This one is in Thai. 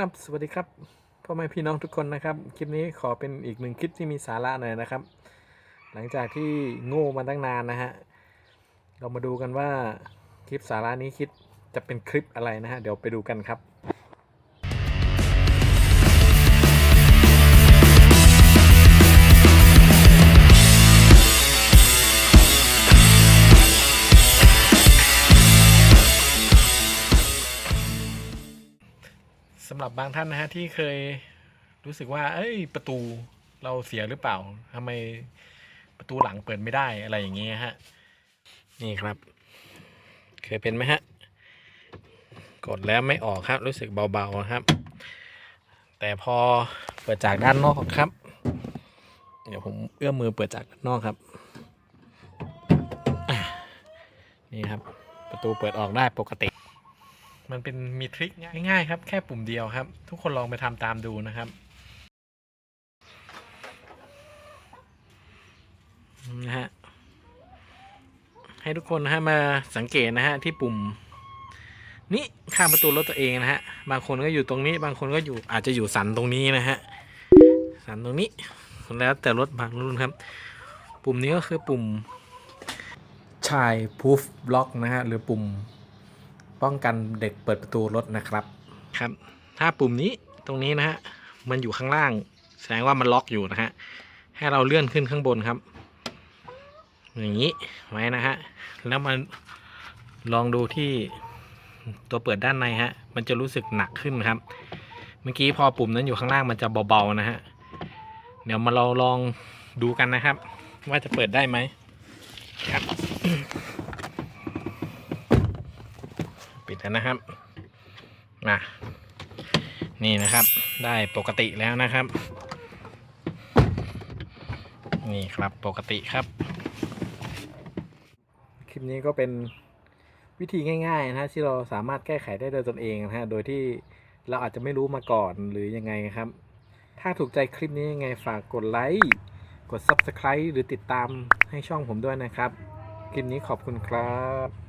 ครับ สวัสดีครับพ่อแม่พี่น้องทุกคนนะครับ คลิปนี้ขอเป็นอีกหนึ่งคลิปที่มีสาระหน่อยนะครับ หลังจากที่โง่มาตั้งนานนะฮะ เรามาดูกันว่าคลิปสาระนี้คิดจะเป็นคลิปอะไรนะฮะ เดี๋ยวไปดูกันครับ สำหรับบางท่านนะฮะที่เคยรู้สึกว่า เอ้ย ประตูเราเสียหรือเปล่าทำไมประตูหลังเปิดไม่ได้อะไรอย่างเงี้ยฮะ นี่ครับ เคยเป็นไหมฮะ กดแล้วไม่ออกครับ รู้สึกเบาๆนะครับ แต่พอเปิดจากด้านนอกครับ เดี๋ยวผมเอื้อมมือเปิดจากด้านนอกครับ นี่ครับ ประตูเปิดออกได้ปกติ มันเป็นมีทริคง่ายๆครับ แค่ปุ่มเดียวครับ ทุกคนลองไปทำตามดูนะครับนะฮะให้ทุกคนนะฮะมาสังเกตนะฮะที่ปุ่มนี้ข้างประตูรถตัวเองนะฮะ บางคนก็อยู่ตรงนี้ บางคนก็อยู่อาจจะอยู่สันตรงนี้นะฮะ สันตรงนี้ แล้วแต่รถบางรุ่นครับ ปุ่มนี้ก็คือปุ่มชาย proof block นะฮะ หรือปุ่ม ป้องกันเด็กเปิดประตูรถนะครับครับ ถ้าปุ่มนี้ตรงนี้นะฮะมันอยู่ข้างล่าง แสดงว่ามันล็อกอยู่นะฮะให้เราเลื่อนขึ้นข้างบนครับ อย่างนี้ไว้นะฮะแล้วมันลองดูที่ตัวเปิดด้านในฮะ มันจะรู้สึกหนักขึ้นครับ เมื่อกี้พอปุ่มนั้นอยู่ข้างล่างมันจะเบาๆนะฮะ เดี๋ยวมาเราลองดูกันนะครับ ว่าจะเปิดได้ไหมครับ ปิดแล้วนะครับนะนี่นะครับ ได้ปกติแล้วนะครับ นี่ครับปกติครับ คลิปนี้ก็เป็นวิธีง่ายๆนะฮะที่เราสามารถแก้ไขได้โดยตนเองนะฮะโดยที่เราอาจจะไม่รู้มาก่อนหรือยังไงครับ ถ้าถูกใจคลิปนี้ยังไงฝากกดไลค์กด Subscribe หรือติดตามให้ช่องผมด้วยนะครับ คลิปนี้ขอบคุณครับ